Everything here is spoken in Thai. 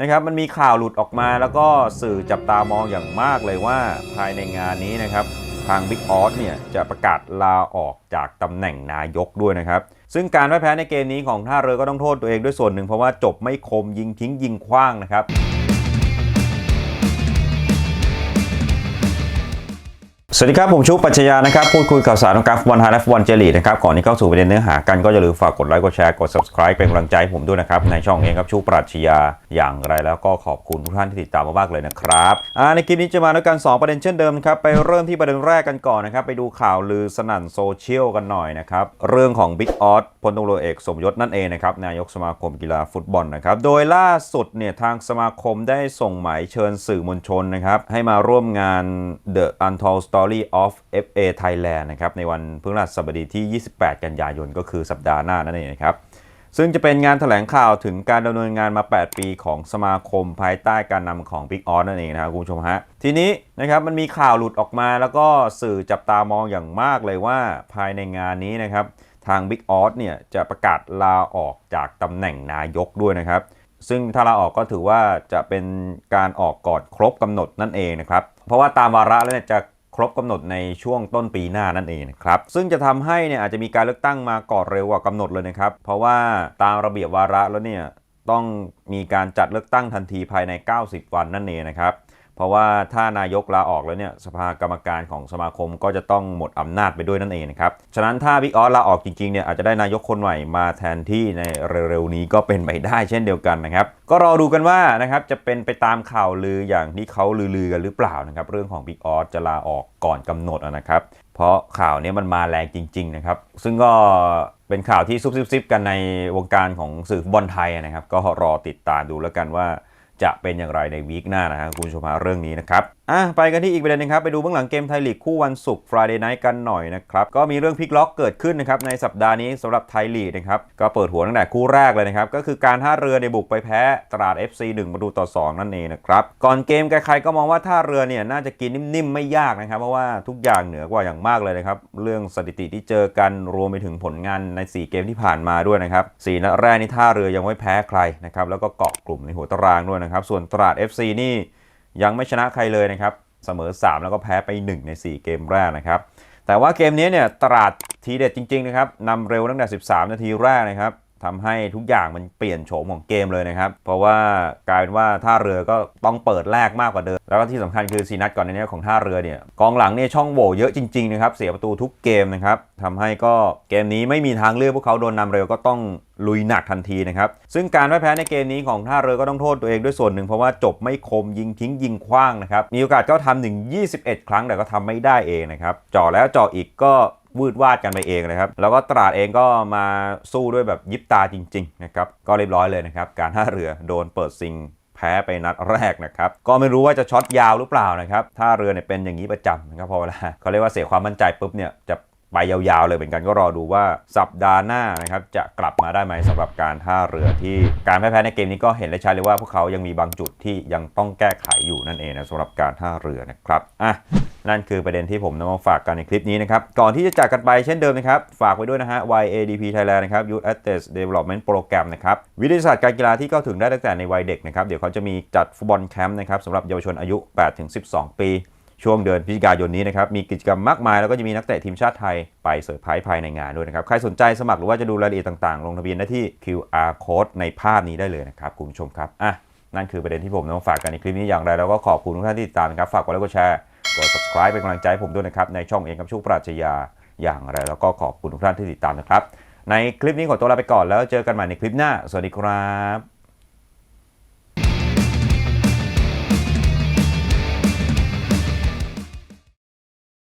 นะครับมันมีข่าวหลุดออกมาแล้วก็สื่อจับตามองอย่างมากเลยว่าภายในงานนี้นะครับ ทางบิ๊กออสเนี่ยจะประกาศลาออกจากตำแหน่งนายกด้วยนะครับ ซึ่งการพ่ายแพ้ในเกมนี้ของท่าเรือก็ต้องโทษตัวเองด้วยส่วนหนึ่งเพราะว่าจบไม่คมยิงทิ้งยิงคว้างนะครับ สวัสดีครับ ผมชุบปัชญานะครับ พูดคุยข่าวสารของการฟุตบอลไทยและฟุตบอลเจลีนะครับ ก่อนที่เข้าสู่ประเด็นเนื้อหากันก็อย่าลืมฝากกดไลค์ กดแชร์ กด subscribe เป็นกำลังใจให้ผมด้วยนะครับ ในช่องเองครับชุบปรัชญาอย่างไรแล้วก็ขอบคุณทุกท่านที่ติดตามมามากเลยนะครับในคลิปนี้จะมาด้วยกัน 2 ประเด็นเช่นเดิมครับ ไปเริ่มที่ประเด็นแรกกันก่อนนะครับ ไปดูข่าวลือสนั่นโซเชียลกันหน่อยนะครับ เรื่องของบิ๊กออส ลตำรวจเอกสมยศนั่นเองนะครับนายกสมาคมกีฬาฟุตบอลนะครับโดยล่าสุดเนี่ยทางสมาคมได้ส่งหมายเชิญสื่อมวลชนนะครับให้มาร่วมงาน The Untold Story of FA Thailand นะครับในวันพฤหัสบดีที่ 28 กันยายนก็คือสัปดาห์หน้านั่นเองนะครับซึ่งจะเป็นงานถแถลงข่าวถึงการดำเนินงานมา 8 ปีของสมาคมภายใต้การนำของ Big o อนั่นเองนะครับคุณผู้ชมฮะ ทีนี้นะครับมันมีข่าวหลุดออกมาแล้วก็สื่อจับตามองอย่างมากเลยว่าภายในงานนี้นะครับ ทาง Big o อสเนี่ยจะประกาศลาออกจากตำแหน่งนายกด้วยนะครับ ซึ่งถ้าลาออกก็ถือว่าจะเป็นการออกก่อนครบกำหนดนั่นเองนะครับ เพราะว่าตามวาระแล้วเนี่ยจะครบกำหนดในช่วงต้นปีหน้านั่นเองนะครับ ซึ่งจะทำให้เนี่ยอาจจะมีการเลือกตั้งมาก่อนเร็วกว่ากำหนดเลยนะครับ เพราะว่าตามระเบียบวาระแล้วเนี่ยต้องมีการจัดเลือกตั้งทันทีภายใน 90 วันนั่นเองนะครับ เพราะว่าถ้านายกลาออกแล้วเนี่ยสภากรรมการของสมาคมก็จะต้องหมดอำนาจไปด้วยนั่นเองนะครับ ฉะนั้นถ้าบิ๊กออสลาออกจริงๆเนี่ยอาจจะได้นายกคนใหม่มาแทนที่ในเร็วๆนี้ก็เป็นไปได้เช่นเดียวกันนะครับ ก็รอดูกันว่านะครับจะเป็นไปตามข่าวลืออย่างที่เขาลือๆกันหรือเปล่านะครับเรื่องของบิ๊กออสจะลาออกก่อนกำหนดนะครับเพราะข่าวนี้มันมาแรงจริง ๆ นะครับ ซึ่งก็เป็นข่าวที่ซุบซิบๆกันในวงการของสื่อฟุตบอลไทยนะครับ ก็รอติดตามดูแล้วกันว่า จะเป็นอย่างไรในวีคหน้านะฮะคุณผู้ชมเรื่องนี้นะครับอะไปกันที่อีกประเด็นหนึงครับ ไปดูเบื้องหลังเกมไทยลีกคู่วันศุกร์ Friday Night กันหน่อยนะครับ ก็มีเรื่องพลิกล็อกเกิดขึ้นนะครับในสัปดาห์นี้สำหรับไทยลีกนะครับ ก็เปิดหัวตั้งแต่คู่แรกเลยนะครับ ก็คือการท่าเรือในบุกไปแพ้ตราด FC 1ประตูต่อ 2 นั่นเองนะครับ ก่อนเกมใครๆก็มองว่าท่าเรือเนี่ยน่าจะกินนิ่มๆไม่ยากนะครับ เพราะว่าทุกอย่างเหนือกว่าอย่างมากเลยนะครับ เรื่องสถิติที่เจอกันรวมไปถึงผลงานใน 4 เกมที่ผ่านมาด้วยนะครับสีนัดแรกนี่ท่าเรือยังไม่แพ้ใครนะครับแล้วก็เกาะกลุ่มในหัวตารางด้วยนะครับ ส่วนตราด FC นี่ยังไม่ชนะใครเลยนะครับ เสมอ 3 แล้วก็แพ้ไป 1 ใน 4 เกมแรกนะครับ แต่ว่าเกมนี้เนี่ยตราดทีเด็ดจริง ๆ นะครับนำเร็วตั้งแต่ 13 นาทีแรกนะครับ ทำให้ทุกอย่างมันเปลี่ยนโฉมของเกมเลยนะครับ เพราะว่ากลายเป็นว่าท่าเรือก็ต้องเปิดแรกมากกว่าเดิม แล้วก็ที่สำคัญคือซีนัดก่อนในนี้ของท่าเรือเนี่ยกองหลังเนี่ยช่องโหว่เยอะจริงๆนะครับเสียประตูทุกเกมนะครับทำให้ก็เกมนี้ไม่มีทางเลือกพวกเขาโดนนำเร็วก็ต้องลุยหนักทันทีนะครับ ซึ่งการแพ้ในเกมนี้ของท่าเรือก็ต้องโทษตัวเองด้วยส่วนหนึ่งเพราะว่าจบไม่คมยิงทิ้งยิงคว้างนะครับ มีโอกาสก็ทำถึง 21 ครั้งแต่ก็ทำไม่ได้เองนะครับจ่อแล้วจ่ออีกก็ วืดวาดกันไปเองนะครับแล้วก็ตราดเองก็มาสู้ด้วยแบบยิบตาจริงๆนะครับก็เรียบร้อยเลยนะครับการท่าเรือโดนเปิดซิงแพ้ไปนัดแรกนะครับ ก็ไม่รู้ว่าจะช็อตยาวหรือเปล่านะครับ ถ้าเรือเนี่ยเป็นอย่างนี้ประจำนะครับพอเวลาเขาเรียกว่าเสียความมั่นใจปุ๊บเนี่ยจะ ไปยาวๆเลยเหมือนกันก็รอดูว่าสัปดาห์หน้านะครับจะกลับมาได้ไหมสำหรับการท่าเรือที่การแพ้ในเกมนี้ก็เห็นได้ชัดเลยว่าพวกเขายังมีบางจุดที่ยังต้องแก้ไขอยู่นั่นเองนะสำหรับการท่าเรือนะครับอะนั่นคือประเด็นที่ผมนำมาฝากกันในคลิปนี้นะครับ ก่อนที่จะจากกันไปเช่นเดิมนะครับ ฝากไว้ด้วยนะฮะ YADP Thailand นะครับ Youth Athletes Development Program นะครับ วิทยาศาสตร์การกีฬาที่เข้าถึงได้ตั้งแต่ในวัยเด็กนะครับ เดี๋ยวเขาจะมีจัดฟุตบอลแคมป์นะครับสำหรับเยาวชนอายุ 8-12 ปี ช่วงเดือนพฤศจิกายนนี้นะครับ มีกิจกรรมมากมาย แล้วก็จะมีนักเตะทีมชาติไทยไปเซอร์ไพรส์ภายในงานด้วยนะครับ ใครสนใจสมัครหรือว่าจะดูรายละเอียดต่างๆ ลงทะเบียนได้ที่ QR code ในภาพนี้ได้เลยนะครับคุณผู้ชมครับอะนั่นคือประเด็นที่ผมนำมาฝากกันในคลิปนี้อย่างไร แล้วก็ขอบคุณทุกท่านที่ติดตามนะครับฝากกดไลค์กดแชร์กด subscribe เป็นกำลังใจผมด้วยนะครับในช่องเองกับชูปราชญาอย่างไร แล้วก็ขอบคุณทุกท่านที่ติดตามนะครับในคลิปนี้ขอตัวลาไปก่อนแล้วเจอกันใหม่ในคลิปหน้า สวัสดีครับ